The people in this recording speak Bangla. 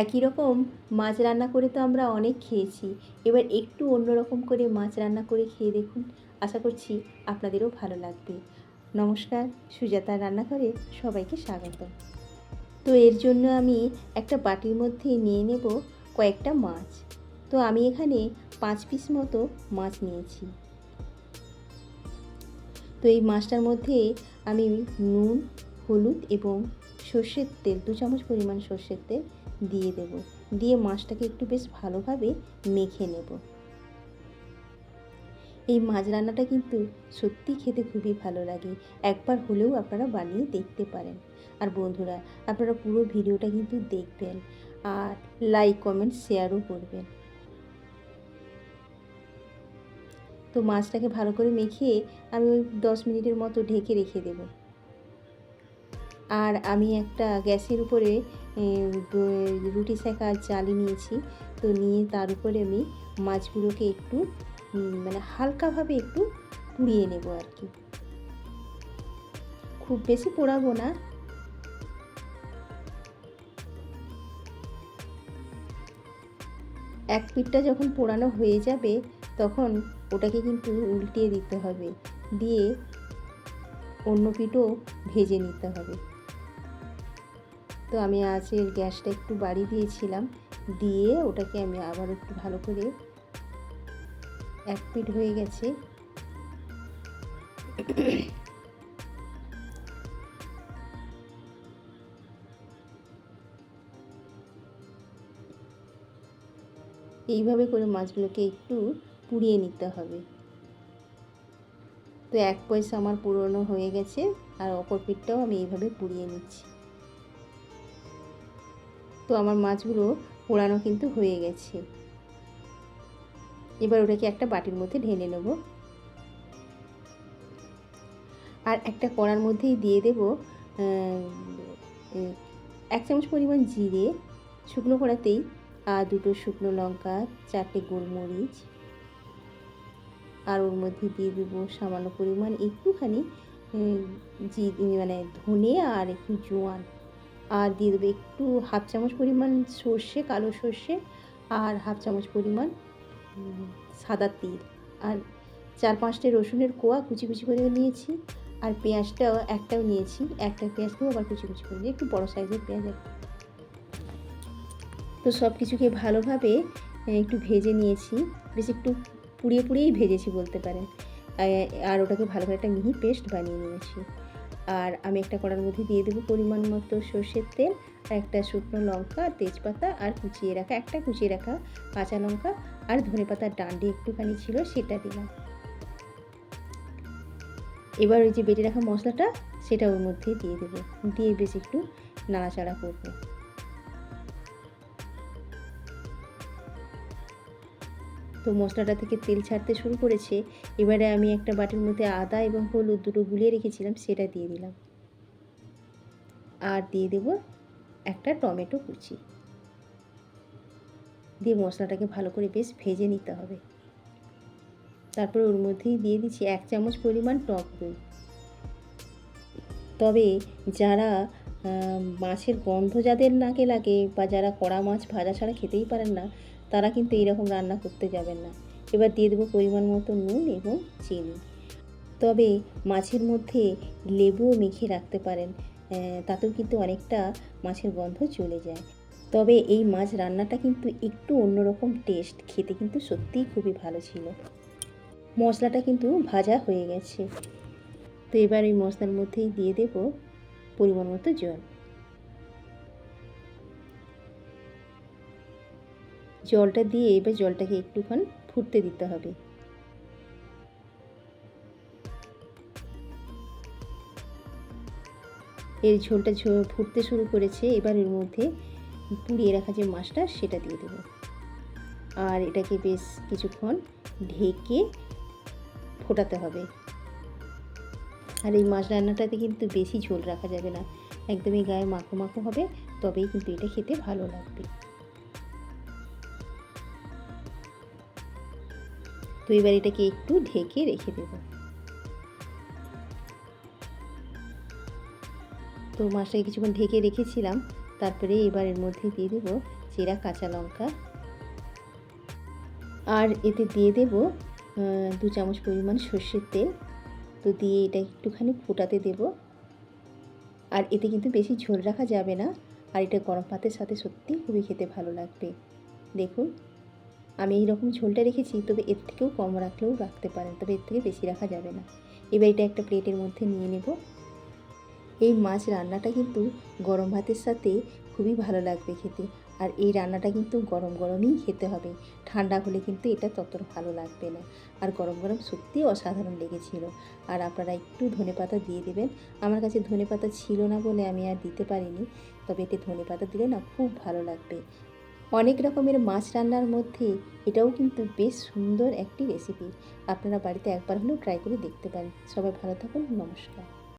একই রকম মাছ রান্না করে তো আমরা অনেক খেয়েছি। এবার একটু অন্যরকম করে মাছ রান্না করে খেয়ে দেখুন। আশা করছি আপনাদেরও ভালো লাগবে। নমস্কার, সুজাতার রান্নাঘরে সবাইকে স্বাগত। তো এর জন্য আমি একটা বাটির মধ্যে নিয়ে নেব কয়েকটা মাছ। তো আমি এখানে পাঁচ পিস মতো মাছ নিয়েছি। তো এই মাছটার মধ্যে আমি নুন, হলুদ এবং সর্ষের তেল, দু চামচ পরিমাণ সর্ষের তেল দিয়ে দেব। দিয়ে মাছটাকে একটু বেশ ভালোভাবে মেখে নেব। এই মাছ রান্নাটা কিন্তু সত্যি খেতে খুবই ভালো লাগে। একবার হলেও আপনারা বানিয়ে দেখতে পারেন। আর বন্ধুরা, আপনারা পুরো ভিডিওটা কিন্তু দেখবেন আর লাইক কমেন্ট শেয়ারও করবেন। তো মাছটাকে ভালো করে মেখে আমি ওই দশ মিনিটের মতো ঢেকে রেখে দেব। আর আমি একটা গ্যাসের উপরে রুটি সেকা চালি নিয়েছি। তো নিয়ে তার উপরে আমি মাছগুলোকে একটু মানে হালকাভাবে একটু পুড়িয়ে নেব আর কি। খুব বেশি পোড়াবো না। এক পিঠটা যখন পোড়ানো হয়ে যাবে, তখন ওটাকে কিন্তু উল্টিয়ে দিতে হবে। দিয়ে অন্য পিঠও ভেজে নিতে হবে। তো আমি আজের গ্যাসটা একটু বাড়ি দিয়েছিলাম। দিয়ে ওটাকে আমি আবার একটু ভালো করে এক পিট হয়ে গেছে। এইভাবে করে মাছগুলোকে একটু পুড়িয়ে নিতে হবে। তো এক পয়সা আমার পুরনো হয়ে গেছে আর অপর পিঠটাও আমি এইভাবে পুড়িয়ে নিচ্ছি। তো আমার মাছগুলো পোড়ানো কিন্তু হয়ে গেছে। এবার ওটাকে একটা বাটির মধ্যে ঢেলে নেব। আর একটা কড়ার মধ্যেই দিয়ে দেব এক চামচ পরিমাণ জিরে, শুকনো কড়াতেই, আর দুটো শুকনো লঙ্কা, চারটে গোলমরিচ, আর ওর মধ্যে দিয়ে দেবো সামান্য পরিমাণ একটুখানি জি মানে ধনে আর একটু জোয়ান। আর দিয়ে দেবো একটু হাফ চামচ পরিমাণ সর্ষে, কালো সর্ষে আর হাফ চামচ পরিমাণ সাদা তিল। আর চার পাঁচটা রসুনের কোয়া কুচি কুচি করে নিয়েছি আর পেঁয়াজটাও, একটাও নিয়েছি। একটা পেঁয়াজকেও আবার কুচি কুচি করে একটু বড়ো সাইজের পেঁয়াজ তো সব কিছুকে ভালোভাবে একটু ভেজে নিয়েছি। বেশ একটু পুড়িয়ে পুড়িয়েই ভেজেছি বলতে পারেন। আর ওটাকে ভালো করে একটা মিহি পেস্ট বানিয়ে নিয়েছি। আর আমি একটা কড়ার মধ্যে দিয়ে দেবো পরিমাণ মতো সর্ষের তেল, আর একটা শুকনো লঙ্কা তেজপাতা, আর কুচিয়ে রাখা, একটা কুচিয়ে রাখা কাঁচা লঙ্কা, আর ধনে পাতার ডান্ডি একটুখানি ছিল সেটা দিলাম। এবার ওই যে বেটে রাখা মশলাটা, সেটা ওর মধ্যে দিয়ে দেবো। দিয়ে বেশ একটু নাড়াচাড়া করব। তো মশলাটা থেকে তেল ছাড়তে শুরু করেছে। এবারে আমি একটা বাটির মধ্যে আদা এবং হলুদ দুটো গুলিয়ে রেখেছিলাম, সেটা দিয়ে দিলাম। আর দিয়ে দেব একটা টমেটো কুচি। দিয়ে মশলাটাকে ভালো করে বেশ ভেজে নিতে হবে। তারপর ওর মধ্যেই দিয়ে দিচ্ছি এক চামচ পরিমাণ টক দই। তবে যারা মাছের গন্ধ যাদের নাকে লাগে বা যারা কড়া মাছ ভাজা ছাড়া খেতেই পারেন না তারা কিন্তু এইরকম রান্না করতে যাবেন না। এবার দিয়ে দেবো পরিমাণ মতো নুন এবং চিনি। তবে মাছের মধ্যে লেবুও মেখে রাখতে পারেন তাতেও কিন্তু অনেকটা মাছের গন্ধ চলে যায়। তবে এই মাছ রান্নাটা কিন্তু একটু অন্যরকম টেস্ট খেতে কিন্তু সত্যিই খুবই ভালো ছিল। মশলাটা কিন্তু ভাজা হয়ে গেছে। তো এবার এই মশলার মধ্যেই দিয়ে দেব পরিমাণ মতো জল। জলটা দিয়ে এবার জলটাকে একটুক্ষণ ফুটতে দিতে হবে। এর ঝোলটা ফুটতে শুরু করেছে, এবার এর মধ্যে পুড়িয়ে রাখা যে মাছটা, সেটা দিয়ে দেবো। আর এটাকে বেশ কিছুক্ষণ ঢেকে ফোটাতে হবে। আর এই মাছ রান্নাটাতে কিন্তু বেশি ঝোল রাখা যাবে না। একদমই গায়ে মাখো মাখো হবে, তবেই কিন্তু এটা খেতে ভালো লাগবে। তো এবার এটাকে একটু ঢেকে রেখে দেব। তো মাছটাকে কিছুক্ষণ ঢেকে রেখেছিলাম, তারপরে এবার এর মধ্যে দিয়ে দেবো চেরা কাঁচা লঙ্কা। আর এতে দিয়ে দেবো দু চামচ পরিমাণ সর্ষের তেল। তো দিয়ে এটা একটুখানি ফোটাতে দেব। আর এতে কিন্তু বেশি ঝোল রাখা যাবে না, আর এটা গরম ভাতের সাথে সত্যি খুবই খেতে ভালো লাগবে। দেখুন। আমি এই রকম ঝোলটা রেখেছি, তবে এর থেকেও কম রাখলেও রাখতে পারেন, তবে এর থেকে বেশি রাখা যাবে না। এবার এটা একটা প্লেটের মধ্যে নিয়ে নেব। এই মাছ রান্নাটা কিন্তু গরম ভাতের সাথে খুবই ভালো লাগবে খেতে, আর এই রান্নাটা কিন্তু গরম গরমই খেতে হবে। ঠান্ডা হলে কিন্তু এটা ততটা ভালো লাগবে না। আর গরম গরম সত্যি অসাধারণ লেগেছিল। আর আপনারা একটু ধনেপাতা দিয়ে দেবেন। আমার কাছে ধনেপাতা ছিল না বলে আমি আর দিতে পারিনি, তবে এতে ধনেপাতা দিলে না খুব ভালো লাগবে। অনেক রকমের মাছ রান্নার মধ্যে এটাও কিন্তু বেশ সুন্দর একটি রেসিপি আপনারা বাড়িতে একবার হলেও ট্রাই করে দেখতে পারেন। সবাই ভালো থাকুন, নমস্কার।